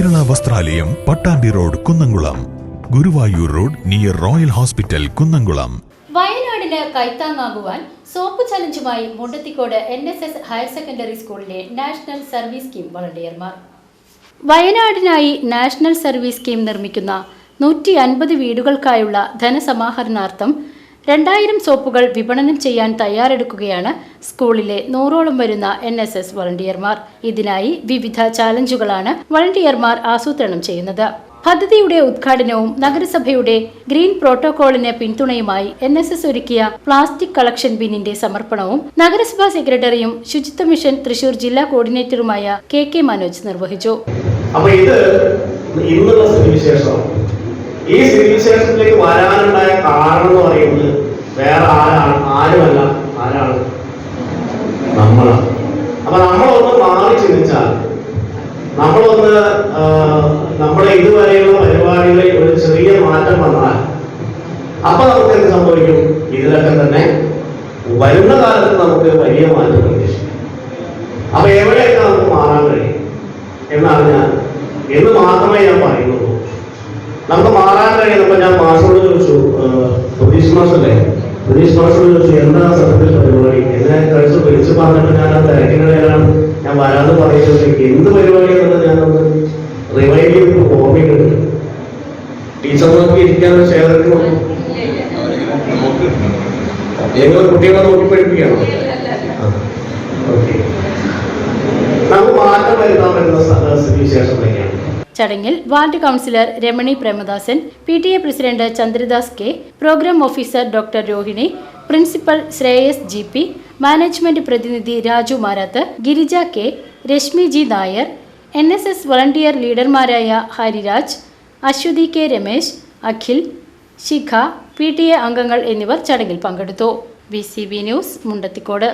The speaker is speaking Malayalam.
വസ്ത്രാലയം Pattambi road Kunnamkulam. Guruvayur road near royal hospital Kunnamkulam. വയനാടിന് കൈത്താങ്ങാകുവാൻ soap ചലഞ്ചുമായി Mundathikode N S S higher secondary സ്കൂളിലെ നാഷണൽ സർവീസ് സ്കീം വളണ്ടിയർമാർ. വയനാടിനായി നാഷണൽ സർവീസ് സ്കീം നിർമ്മിക്കുന്ന നൂറ്റി അൻപത് വീടുകൾക്കായുള്ള ധനസമാഹരണാർത്ഥം രണ്ടായിരം സോപ്പുകൾ വിപണനം ചെയ്യാൻ തയ്യാറെടുക്കുകയാണ് സ്കൂളിലെ നൂറോളം വരുന്ന എൻ എസ് എസ് വളണ്ടിയർമാർ ഇതിനായി വിവിധ ചാലഞ്ചുകളാണ് വളണ്ടിയർമാർ ആസൂത്രണം ചെയ്യുന്നത്. പദ്ധതിയുടെ ഉദ്ഘാടനവും നഗരസഭയുടെ ഗ്രീൻ പ്രോട്ടോകോളിന് പിന്തുണയുമായി എൻ എസ് എസ് ഒരുക്കിയ പ്ലാസ്റ്റിക് കളക്ഷൻ ബിന്നിന്റെ സമർപ്പണവും നഗരസഭാ സെക്രട്ടറിയും ശുചിത്വ മിഷൻ തൃശൂർ ജില്ലാ കോർഡിനേറ്ററുമായ കെ കെ മനോജ് നിർവഹിച്ചു. അപ്പൊ ഇത് ഇന്നത്തെ ഈ സ്ഥിതിവിശേഷത്തിലേക്ക് വരാനുണ്ടായ നമ്മളൊന്ന് നമ്മുടെ ഇതുവരെയുള്ള പരിപാടികളിൽ ഒരു ചെറിയ മാറ്റം വന്നാൽ അപ്പൊ നമുക്ക് എന്ത് സംഭവിക്കും? ഇതിലൊക്കെ തന്നെ വരുന്ന കാലത്ത് നമുക്ക് വലിയ മാറ്റം പ്രതീക്ഷിക്കാം. അപ്പൊ എവിടെയൊക്കെ നമുക്ക് മാറാൻ കഴിയും? എന്നാണ് ഞാൻ എന്ന് മാത്രമേ ഞാൻ പറയുന്നുള്ളൂ. നമുക്ക് മാറാൻ കഴിയുന്നപ്പോ ഞാൻ മാഷോട് ചോദിച്ചു പ്രതീക്ഷ മാഷല്ലേ? പ്രതീക്ഷ മാഷോട് ചോദിച്ചു എന്താ സത്യത്തിൽ പരിപാടി? എന്നെ കഴിച്ച് വിളിച്ച് പറഞ്ഞിട്ട് ഞാൻ തിരക്കിനിടയിലാണ് പറയുന്നത് എന്ത് പരിപാടിയാണെന്ന് ഞാൻ റിവൈവ് ചെയ്ത് ഓർമ്മിക്കുന്നുണ്ട് ടീച്ചർമാർക്ക് ഇരിക്കാനുള്ള ശേഖരത്തിന് ഞങ്ങൾ കുട്ടികളെ നോക്കി പഠിപ്പിക്കണം ചടങ്ങിൽ ward councillor Ramani Premadasan P T A president Chandradas K programme officer doctor Rohini principal Shreyas G P management പ്രതിനിധി Raju Marath Girija K Reshmi G Nair N S S volunteer ലീഡർമാരായ Hariraj Aswathi K Ramesh Akhil Shikha P T A അംഗങ്ങൾ എന്നിവർ ചടങ്ങിൽ പങ്കെടുത്തു. B C B news Mundathikode.